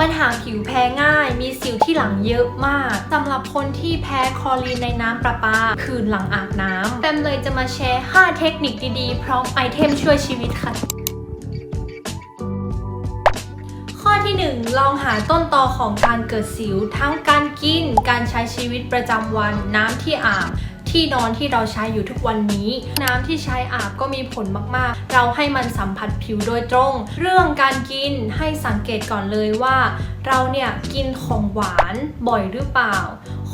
ปัญหาผิวแพ้ง่าย มีสิวที่หลังเยอะมากสำหรับคนที่แพ้คอรีนในน้ำประปา คืนหลังอาบน้ำแปมเลยจะมาแชร์ 5 เทคนิคดีๆ พร้อมไอเทมช่วยชีวิตค่ะ ข้อที่ 1 ลองหาต้นตอของการเกิดสิว ทั้งการกิน การใช้ชีวิตประจำวัน น้ำที่อาบ ที่นอนที่เราใช้อยู่ทุกวันนี้ น้ำที่ใช้อาบก็มีผลมากๆ เราให้มันสัมผัสผิวโดยตรง เรื่องการกินให้สังเกตก่อนเลยว่า เราเนี่ยกินของหวานบ่อยหรือเปล่า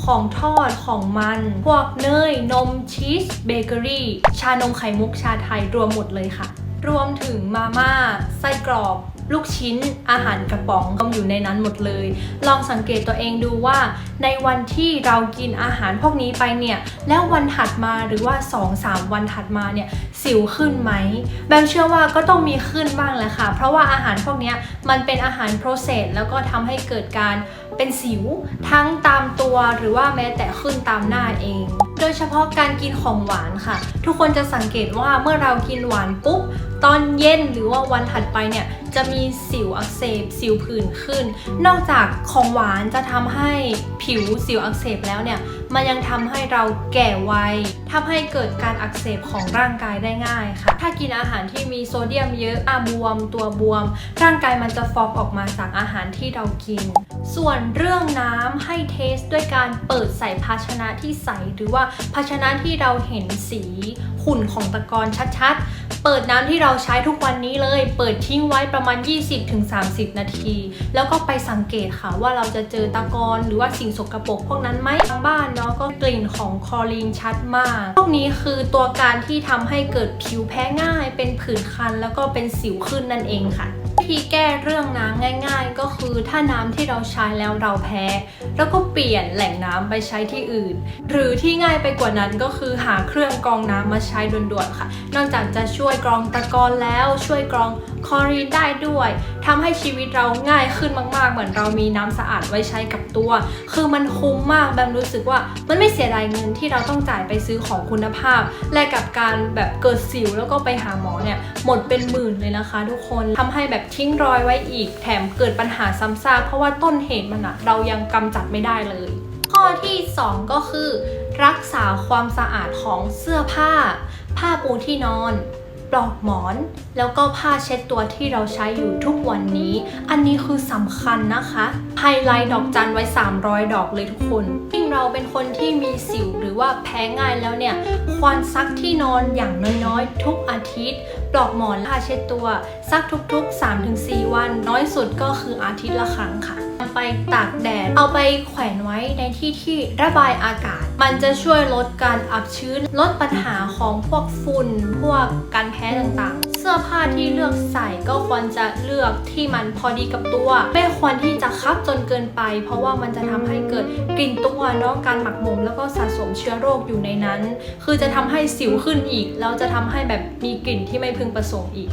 ของทอดของมัน พวกเนย นมชีสเบเกอรี่ ชานมไข่มุกชาไทยรวมหมดเลยค่ะ รวมถึงมาม่า ไส้กรอก ลูกชิ้นอาหารกระป๋องก็อยู่ในนั้นหมดเลย ลองสังเกตตัวเองดูว่า ในวันที่เรากินอาหารพวกนี้ไปเนี่ย แล้ววันถัดมาหรือว่า 2-3 วันถัดมาเนี่ยสิวขึ้นไหมแบมเชื่อว่าก็ต้องมีขึ้นบ้างแหละค่ะ เพราะว่าอาหารพวกนี้มันเป็นอาหารโปรเซสแล้วก็ทำให้เกิดการเป็นสิวทั้งตามตัวหรือว่าแม้แต่ขึ้นตามหน้าเอง โดยเฉพาะการกินของหวานค่ะ ทุกคนจะสังเกตว่าเมื่อเรากินหวานปุ๊บ ตอนเย็นหรือว่าวันถัดไปเนี่ยจะมีสิวอักเสบ สิวผื่นขึ้น นอกจากของหวานจะทำให้ผิวสิวอักเสบแล้วเนี่ยมันยังทำให้เราแก่ไวทำให้เกิดการอักเสบของร่างกายได้ง่ายค่ะ ถ้ากินอาหารที่มีโซเดียมเยอะอาบวม ตัวบวม ร่างกายมันจะฟอกออกมาจากอาหารที่เรากิน ส่วนเรื่องน้ำให้เทสด้วยการเปิดใส่ภาชนะที่ใสหรือว่าภาชนะที่เราเห็นสี ขุ่นของตะกอนชัดๆ เปิดน้ำที่เราใช้ทุกวันนี้เลย เปิดทิ้งไว้ประมาณ 20-30 นาที แล้วก็ไปสังเกตค่ะว่าเราจะเจอตะกอนหรือว่าสิ่งสกปรกพวกนั้นไหมทางบ้านเนาะก็กลิ่นของคลอรีนชัดมาก พวกนี้คือตัวการที่ทำให้เกิดผิวแพ้ง่าย เป็นผื่นคัน แล้วก็เป็นสิวขึ้นนั่นเองค่ะ ธีแก้เรื่องน้ำง่าย ๆ ก็คือถ้าน้ำที่เราใช้แล้วเราแพ้ แล้วก็เปลี่ยนแหล่งน้ำไปใช้ที่อื่น หรือที่ง่ายไปกว่านั้นก็คือหาเครื่องกรองน้ำมาใช้ด่วนๆค่ะ นอกจากจะช่วยกรองตะกอนแล้วช่วยกรองคลอรีนได้ด้วยทำให้ชีวิตเราง่ายขึ้นมาก ๆ เหมือนเรามีน้ำสะอาดไว้ใช้กับตัว คือมันคุ้มมากแบมรู้สึกว่ามันไม่เสียดายเงินที่เราต้องจ่ายไปซื้อของคุณภาพ แลกกับการแบบเกิดสิวแล้วก็ไปหาหมอเนี่ยหมดเป็นหมื่นเลยนะคะ ทุกคนทำให้แบบทิ้งรอยไว้อีก แถมเกิดปัญหาซ้ำซากเพราะว่าต้นเหตุมันอะเรายังกำจัดไม่ได้เลย ข้อที่ 2 ก็คือ รักษาความสะอาดของเสื้อผ้า ผ้าปูที่นอน ปลอกหมอน แล้วก็ผ้าเช็ดตัวที่เราใช้อยู่ทุกวันนี้ อันนี้คือสำคัญนะคะไฮไลท์ดอกจันไว้ 300 ดอกเลยทุกคนยิ่งเราเป็นคนที่มีสิวหรือว่าแพ้ง่ายแล้วเนี่ย ควรซักที่นอนอย่างน้อยๆ ทุกอาทิตย์ ปลอกหมอนผ้าเช็ดตัว ซักทุกๆ 3-4 วัน น้อยสุดก็คืออาทิตย์ละครั้งค่ะไปตากแดด เอาไปแขวนไว้ในที่ที่ระบายอากาศ มันจะช่วยลดการอับชื้น ลดปัญหาของพวกฝุ่น พวกการแพ้ต่างๆ เสื้อผ้าที่เลือกใส่ก็ควรจะเลือกที่มันพอดีกับตัว ไม่ควรที่จะคับจนเกินไป เพราะว่ามันจะทำให้เกิดกลิ่นตัวเนาะการหมักหมมแล้วก็สะสมเชื้อโรคอยู่ในนั้น คือจะทำให้สิวขึ้นอีกแล้วจะทำให้แบบมีกลิ่นที่ไม่พึงประสงค์อีก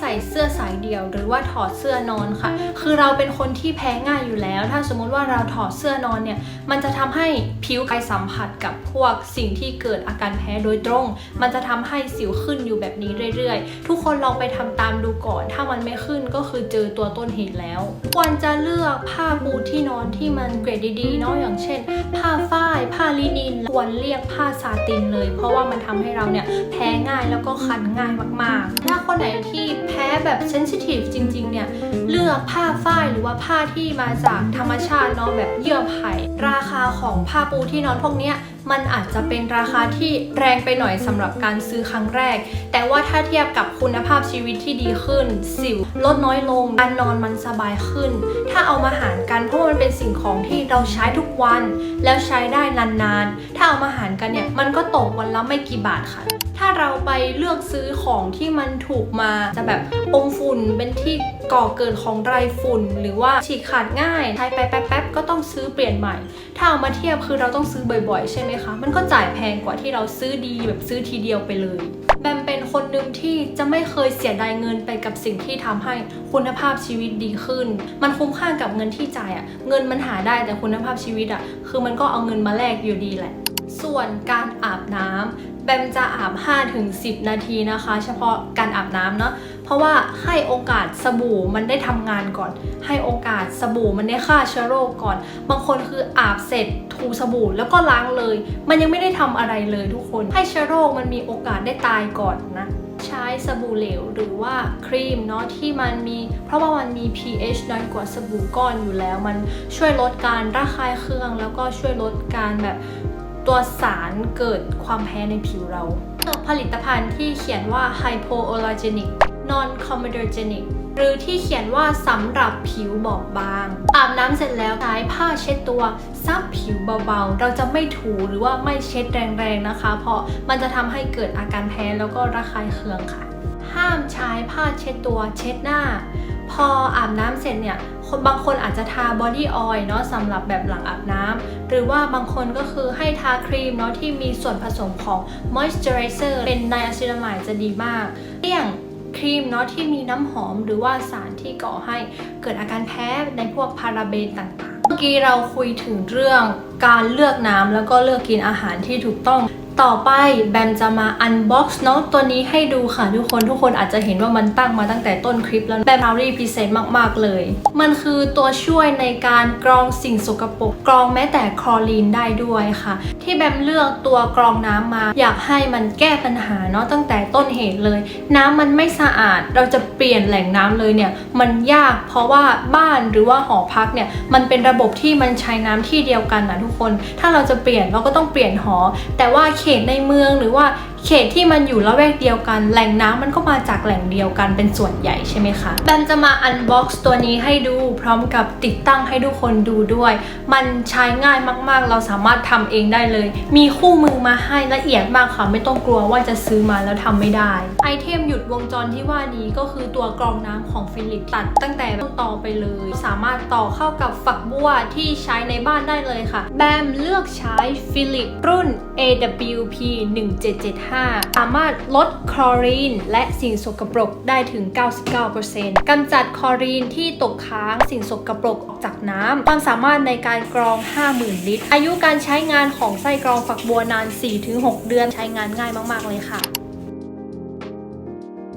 ใส่เสื้อสายเดี่ยว หรือว่าถอดเสื้อนอนค่ะ คือเราเป็นคนที่แพ้ง่ายอยู่แล้ว ถ้าสมมุติว่าเราถอดเสื้อนอนเนี่ย มันจะทำให้ผิวไปสัมผัสกับพวกสิ่งที่เกิดอาการแพ้โดยตรง มันจะทำให้สิวขึ้นอยู่แบบนี้เรื่อยๆ ทุกคนลองไปทำตามดูก่อน ถ้ามันไม่ขึ้นก็คือเจอตัวต้นเหตุแล้ว ควรจะเลือกผ้าปูที่นอนที่มันเกรดดีๆเนาะอย่างเช่น ผ้าฝ้ายผ้าลินินควรเรียกผ้าซาตินเลย เพราะว่ามันทำให้เราเนี่ยแพ้ง่ายแล้วก็คันง่ายมากๆ ถ้าคนไหนที่แพ้แบบเซนซิทีฟจริง ๆ เนี่ย เลือกผ้าฝ้ายหรือว่าผ้าที่มาจากธรรมชาติเนาะแบบเยื่อไผ่ราคาของผ้าปูที่นอนพวกเนี้ย มันอาจจะเป็นราคาที่แรงไปหน่อยสำหรับการซื้อครั้งแรก แต่ว่าถ้าเทียบกับคุณภาพชีวิตที่ดีขึ้น สิวลดน้อยลง การนอนมันสบายขึ้น ถ้าเอามาหารกันเพราะมันเป็นสิ่งของที่เราใช้ทุกวัน แล้วใช้ได้นานๆ ถ้าเอามาหารกันเนี่ยมันก็ตกวันละไม่กี่บาทค่ะถ้าเราไปเลือกซื้อของที่มันถูกมาจะแบบอมฝุ่นเป็นที่ ก่อเกิดของไรฝุ่น หรือว่าฉีกขาดง่ายใช้ไปแป๊บๆก็ต้องซื้อเปลี่ยนใหม่ ถ้าเอามาเทียบคือเราต้องซื้อบ่อยๆ ใช่ไหมคะ มันก็จ่ายแพงกว่าที่เราซื้อดีแบบซื้อทีเดียวไปเลยแบมเป็นคนหนึ่งที่จะไม่เคยเสียดายเงินไปกับสิ่งที่ทำให้คุณภาพชีวิตดีขึ้น มันคุ้มค่ากับเงินที่จ่ายอะเงินมันหาได้แต่คุณภาพชีวิตอะคือมันก็เอาเงินมาแลกอยู่ดีแหละ ส่วนการอาบน้ำแบมจะอาบ 5-10 นาทีนะคะ เฉพาะการอาบน้ำเนาะ เพราะว่าให้โอกาสสบู่มันได้ทำงานก่อน ให้โอกาสสบู่มันได้ฆ่าเชื้อโรคก่อน บางคนคืออาบเสร็จถูสบู่แล้วก็ล้างเลย มันยังไม่ได้ทำอะไรเลยทุกคน ให้เชื้อโรคมันมีโอกาสได้ตายก่อนนะใช้สบู่เหลวหรือว่าครีมเนาะที่มันมี เพราะว่ามันมี pH น้อยกว่าสบู่ก้อนอยู่แล้ว มันช่วยลดการระคายเคือง แล้วก็ช่วยลดการแบบตัวสารเกิดความแพ้ในผิวเรา ผลิตภัณฑ์ที่เขียนว่า hypoallergenic non comedogenic หรือที่เขียนว่าสำหรับผิวบอบบาง อาบน้ำเสร็จแล้วใช้ผ้าเช็ดตัวซับผิวเบาๆ เราจะไม่ถูหรือว่าไม่เช็ดแรงๆนะคะ เพราะมันจะทำให้เกิดอาการแพ้แล้วก็ระคายเคืองค่ะ ห้ามใช้ผ้าเช็ดตัวเช็ดหน้า พออาบน้ำเสร็จเนี่ยคนบางคนอาจจะทาบอดี้ออยล์เนาะสำหรับแบบหลังอาบน้ำหรือว่าบางคนก็คือให้ทาครีมเนาะที่มีส่วนผสมของ moisturizer เป็นไนอะซินามายจะดีมากเลี่ยง ครีมเนาะที่มีน้ำหอมหรือว่าสารที่ก่อให้เกิดอาการแพ้ในพวกพาราเบนต่างๆ เมื่อกี้เราคุยถึงเรื่องการเลือกน้ำแล้วก็เลือกกินอาหารที่ถูกต้อง ต่อไปแบมจะมาอันบ็อกซ์เนาะตัวนี้ให้ดูค่ะทุกคนทุกคนอาจจะเห็นว่ามันตั้งมาตั้งแต่ต้นคลิปแล้วแบมพาวรี่พิเศษมาก ๆ เลย มันคือตัวช่วยในการกรองสิ่งสกปรกกรองแม้แต่คลอรีนได้ด้วยค่ะ ที่แบมเลือกตัวกรองน้ำมา อยากให้มันแก้ปัญหาเนาะตั้งแต่ต้นเหตุเลย น้ำมันไม่สะอาดเราจะเปลี่ยนแหล่งน้ำเลยเนี่ยมันยากเพราะว่าบ้านหรือว่าหอพักเนี่ยมันเป็นระบบที่มันใช้น้ำที่เดียวกันนะทุกคน ถ้าเราจะเปลี่ยนเราก็ต้องเปลี่ยนหอ แต่ว่าขตในเมืองหรือว่าเขตที่มันอยู่ละแวกเดียวกัน แหล่งน้ำมันก็มาจากแหล่งเดียวกันเป็นส่วนใหญ่ใช่ไหมคะแบมจะมาอันบ็อกซ์ตัวนี้ให้ดูพร้อมกับติดตั้งให้ทุกคนดูด้วย มันใช้ง่ายมากๆ เราสามารถทำเองได้เลย มีคู่มือมาให้ละเอียดมากค่ะ ไม่ต้องกลัวว่าจะซื้อมาแล้วทำไม่ได้ ไอเทมหยุดวงจรที่ว่านี้ก็คือตัวกรองน้ำของฟิลิปตัด ตั้งแต่ต้นตอไปเลย สามารถต่อเข้ากับฝักบัวที่ใช้ในบ้านได้เลยค่ะ แบมเลือกใช้ฟิลิปรุ่น AW WP 1775สามารถลดคลอรีนและสิ่งสกปรกได้ถึง 99%กำจัดคลอรีนที่ตกค้างสิ่งสกปรกออกจากน้ำ ความสามารถในการกรอง 50,000 ลิตร อายุการใช้งานของไส้กรองฝักบัวนาน 4-6 เดือน ใช้งานง่ายมาก ๆ เลยค่ะ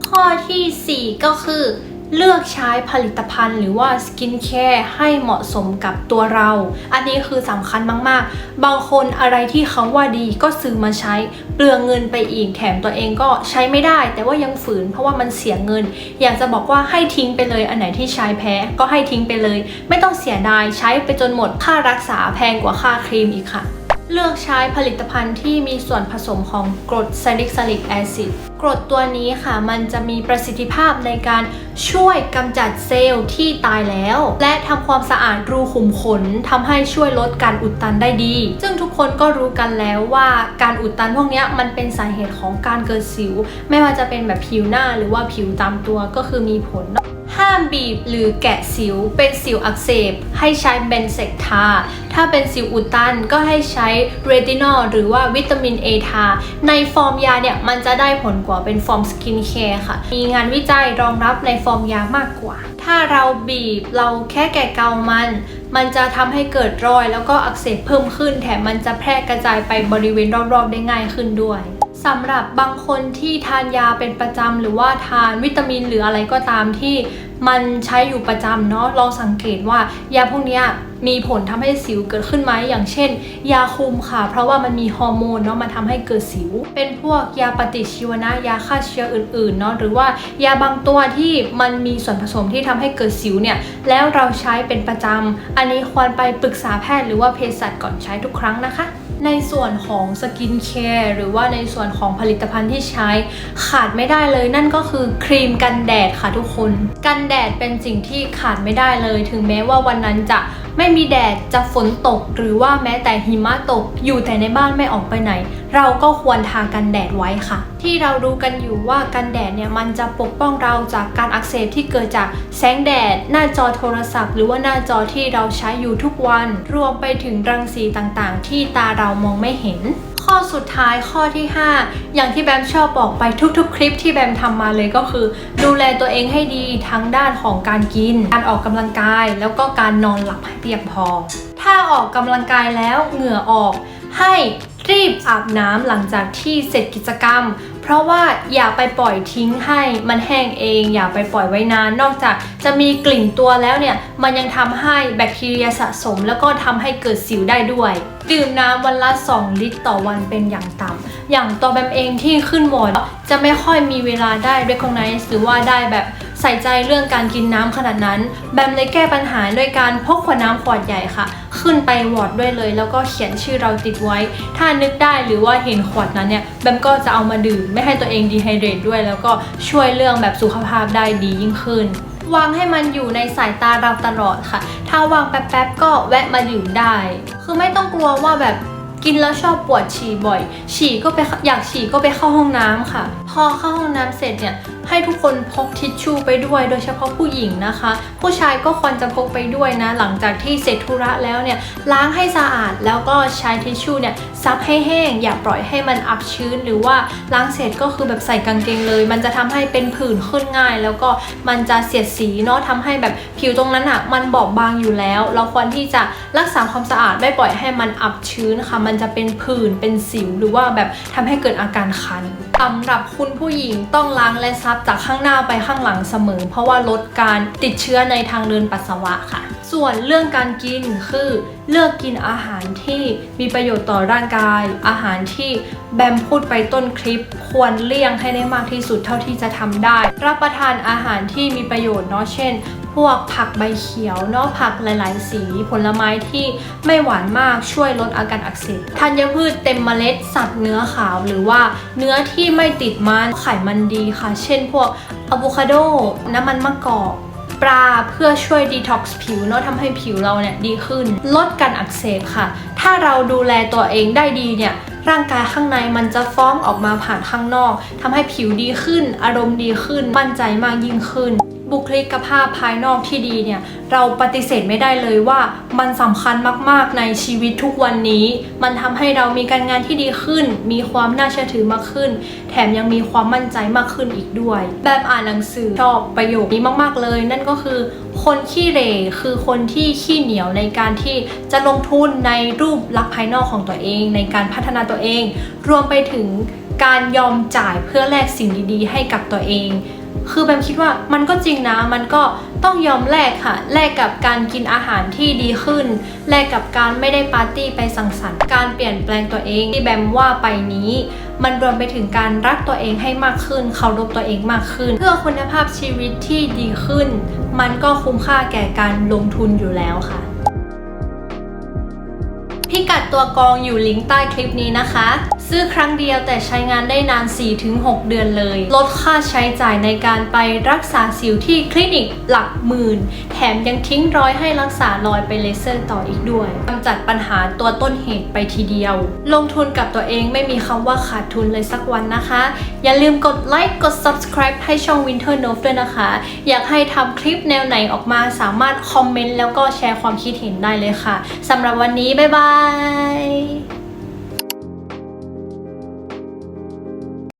ข้อทีสี่4 ก็คือ เลือกใช้ผลิตภัณฑ์หรือว่าสกินแคร์ให้เหมาะสมกับตัวเรา อันนี้คือสำคัญมากๆ บางคนอะไรที่เขาว่าดีก็ซื้อมาใช้ เปลืองเงินไปอีกแถมตัวเองก็ใช้ไม่ได้ แต่ว่ายังฝืนเพราะว่ามันเสียเงิน อยากจะบอกว่าให้ทิ้งไปเลยอันไหนที่ใช้แพ้ก็ให้ทิ้งไปเลย ไม่ต้องเสียดายใช้ไปจนหมดค่ารักษาแพงกว่าค่าครีมอีกค่ะ เลือกใช้ผลิตภัณฑ์ที่มีส่วนผสมของกรดไซลิกซาลิกแอซิด กรดตัวนี้ค่ะ มันจะมีประสิทธิภาพในการช่วยกำจัดเซลล์ที่ตายแล้ว และทำความสะอาดรูขุมขนทำให้ช่วยลดการอุดตันได้ดี ซึ่งทุกคนก็รู้กันแล้วว่าการอุดตันพวกนี้มันเป็นสาเหตุของการเกิดสิว ไม่ว่าจะเป็นแบบผิวหน้าหรือว่าผิวตามตัวก็คือมีผล ห้ามบีบหรือแกะสิวเป็นสิวอักเสบ ให้ใช้เบนเซกทา ถ้าเป็นสิวอุดตันก็ให้ใช้เรตินอลหรือว่าวิตามินเอทา ในฟอร์มยาเนี่ยมันจะได้ผลกว่าเป็นฟอร์มสกินแคร์ค่ะ มีงานวิจัยรองรับในฟอร์มยามากกว่า ถ้าเราบีบเราแค่แกะเกามัน มันจะทำให้เกิดรอยแล้วก็อักเสบเพิ่มขึ้น แถมมันจะแพร่กระจายไปบริเวณรอบๆได้ง่ายขึ้นด้วยสำหรับบางคนที่ทานยาเป็นประจำหรือว่าทานวิตามินหรืออะไรก็ตามที่ มันใช้อยู่ประจำเนาะลองสังเกตว่ายาพวกนี้มีผลทำให้สิวเกิดขึ้นไหมอย่างเช่น ยาคุมค่ะ เพราะว่ามันมีฮอร์โมนเนาะมันทำให้เกิดสิว เป็นพวกยาปฏิชีวนะยาฆ่าเชื้ออื่นๆเนาะหรือว่ายาบางตัวที่มันมีส่วนผสมที่ทำให้เกิดสิวเนี่ยแล้วเราใช้เป็นประจำอันนี้ควรไปปรึกษาแพทย์หรือว่าเภสัชก่อนใช้ทุกครั้งนะคะ ในส่วนของสกินแคร์หรือว่าในส่วนของผลิตภัณฑ์ที่ใช้ขาดไม่ได้เลยนั่นก็คือครีมกันแดดค่ะทุกคน กันแดดเป็นสิ่งที่ขาดไม่ได้เลย ถึงแม้ว่าวันนั้นจะ ไม่มีแดดจะฝนตกหรือว่าแม้แต่หิมะตก อยู่แต่ในบ้านไม่ออกไปไหน เราก็ควรทากันแดดไว้ค่ะ ที่เรารู้กันอยู่ว่ากันแดดเนี่ยมันจะปกป้องเราจากการอักเสบที่เกิดจากแสงแดด หน้าจอโทรศัพท์ หรือว่าหน้าจอที่เราใช้อยู่ทุกวัน รวมไปถึงรังสีต่างๆ ที่ตาเรามองไม่เห็น ข้อสุดท้ายข้อที่ 5 อย่างที่แบมชอบบอกไปทุกๆ คลิปที่แบมทำมาเลยก็คือ ดูแลตัวเองให้ดีทั้งด้านของการกิน การออกกำลังกาย แล้วก็การนอนหลับให้เพียงพอ ถ้าออกกำลังกายแล้วเหงื่อออกให้รีบอาบน้ำหลังจากที่เสร็จกิจกรรม เพราะว่าอย่าไปปล่อยทิ้งให้มันแห้งเอง อย่าไปปล่อยไว้นาน นอกจากจะมีกลิ่นตัวแล้วเนี่ยมันยังทำให้แบคทีเรียสะสม แล้วก็ทำให้เกิดสิวได้ด้วย ดื่มน้ำวันละ 2 ลิตรต่อวันเป็นอย่างต่ำอย่างตัวแบมเองที่ขึ้นวอดจะไม่ค่อยมีเวลาได้ recognize หรือว่าได้แบบ ใส่ใจเรื่องการกินน้ำขนาดนั้น แบมเลยแก้ปัญหาด้วยการพกขวดน้ำขวดใหญ่ค่ะ ขึ้นไปวอร์ดด้วยเลย แล้วก็เขียนชื่อเราติดไว้ ถ้านึกได้หรือว่าเห็นขวดนั้นเนี่ยแบมก็จะเอามาดื่ม ไม่ให้ตัวเองดีไฮเดรตด้วย แล้วก็ช่วยเรื่องแบบสุขภาพได้ดียิ่งขึ้นวางให้มันอยู่ในสายตาเราตลอดค่ะ ถ้าวางแป๊บๆก็แวะมาดื่มได้ คือไม่ต้องกลัวว่าแบบกินแล้วชอบปวดฉี่บ่อย ฉี่ก็ไปอยากฉี่ก็ไปเข้าห้องน้ำค่ะ อเข้าห้องน้ำเสร็จเนี่ยให้ทุกคนพกทิชชู่ไปด้วย โดยเฉพาะผู้หญิงนะคะ ผู้ชายก็ควรจะพกไปด้วยนะ หลังจากที่เสร็จธุระแล้วเนี่ยล้างให้สะอาดแล้วก็ใช้ทิชชู่เนี่ยซับให้แห้ง อย่าปล่อยให้มันอับชื้น หรือว่าล้างเสร็จก็คือแบบใส่กางเกงเลย มันจะทำให้เป็นผื่นขึ้นง่าย แล้วก็มันจะเสียดสีเนาะทำให้แบบผิวตรงนั้นอะมันบอบบางอยู่แล้ว เราควรที่จะรักษาความสะอาดไม่ปล่อยให้มันอับชื้นค่ะ มันจะเป็นผื่นเป็นสิวหรือว่าแบบทำให้เกิดอาการคัน สำหรับคุณผู้หญิงต้องล้างและซับจากข้างหน้าไปข้างหลังเสมอ เพราะว่าลดการติดเชื้อในทางเดินปัสสาวะค่ะ ส่วนเรื่องการกินคือเลือกกินอาหารที่มีประโยชน์ต่อร่างกาย อาหารที่แบมพูดไปต้นคลิป ควรเลี่ยงให้ได้มากที่สุดเท่าที่จะทำได้ รับประทานอาหารที่มีประโยชน์เนาะเช่น พวกผักใบเขียวเนาะผักหลาย ๆ สี ผลไม้ที่ไม่หวานมากช่วยลดอาการอักเสบธัญพืชเต็มเมล็ดสัตว์เนื้อขาว หรือว่าเนื้อที่ไม่ติดมันไขมันดีค่ะ เช่นพวกอะโวคาโดน้ำมันมะกอกปลาเพื่อช่วยดีท็อกซ์ผิวเนาะทำให้ผิวเราเนี่ยดีขึ้น ลดการอักเสบค่ะ ถ้าเราดูแลตัวเองได้ดีเนี่ยร่างกายข้างในมันจะฟ้องออกมาผ่านข้างนอกทำให้ผิวดีขึ้น อารมณ์ดีขึ้นมั่นใจมากยิ่งขึ้น บุคลิกภาพภายนอกที่ดีเนี่ยเราปฏิเสธไม่ได้เลยว่ามันสำคัญมากๆในชีวิตทุกวันนี้ มันทำให้เรามีการงานที่ดีขึ้น มีความน่าเชื่อถือมากขึ้น แถมยังมีความมั่นใจมากขึ้นอีกด้วย แบบอ่านหนังสือชอบประโยคนี้มากๆเลย นั่นก็คือคนขี้เหร่คือคนที่ขี้เหนียวในการที่จะลงทุนในรูปลักษณ์ภายนอกของตัวเอง ในการพัฒนาตัวเอง รวมไปถึงการยอมจ่ายเพื่อแลกสิ่งดีๆ ให้กับตัวเอง คือแบมคิดว่ามันก็จริงนะ มันก็ต้องยอมแลกค่ะ แลกกับการกินอาหารที่ดีขึ้น แลกกับการไม่ได้ปาร์ตี้ไปสังสรรค์ การเปลี่ยนแปลงตัวเองที่แบมว่าไปนี้ มันรวมไปถึงการรักตัวเองให้มากขึ้น เคารพตัวเองมากขึ้น เพื่อคุณภาพชีวิตที่ดีขึ้น มันก็คุ้มค่าแก่การลงทุนอยู่แล้วค่ะพิก ดตัวกรองอยู่ลิงก์ใต้คลิปนี้นะคะ ซื้อครั้งเดียวแต่ใช้งานได้นาน 4-6 เดือนเลย ลดค่าใช้จ่ายในการไปรักษาสิวที่คลินิกหลักหมื่น แถมยังทิ้งรอยให้รักษารอยไปเลเซอร์ต่ออีกด้วยกำจัดปัญหาตัวต้นเหตุไปทีเดียว ลงทุนกับตัวเองไม่มีคำว่าขาดทุนเลยสักวันนะคะ อย่าลืมกดไลค์กด subscribe ให้ช่อง Winter Nove ด้วยนะคะ อยากให้ทำคลิปแนวไหนออกมาสามารถคอมเมนต์แล้วก็แชร์ความคิดเห็นได้เลยค่ะสำหรับวันนี้ บ๊ายบาย Bye!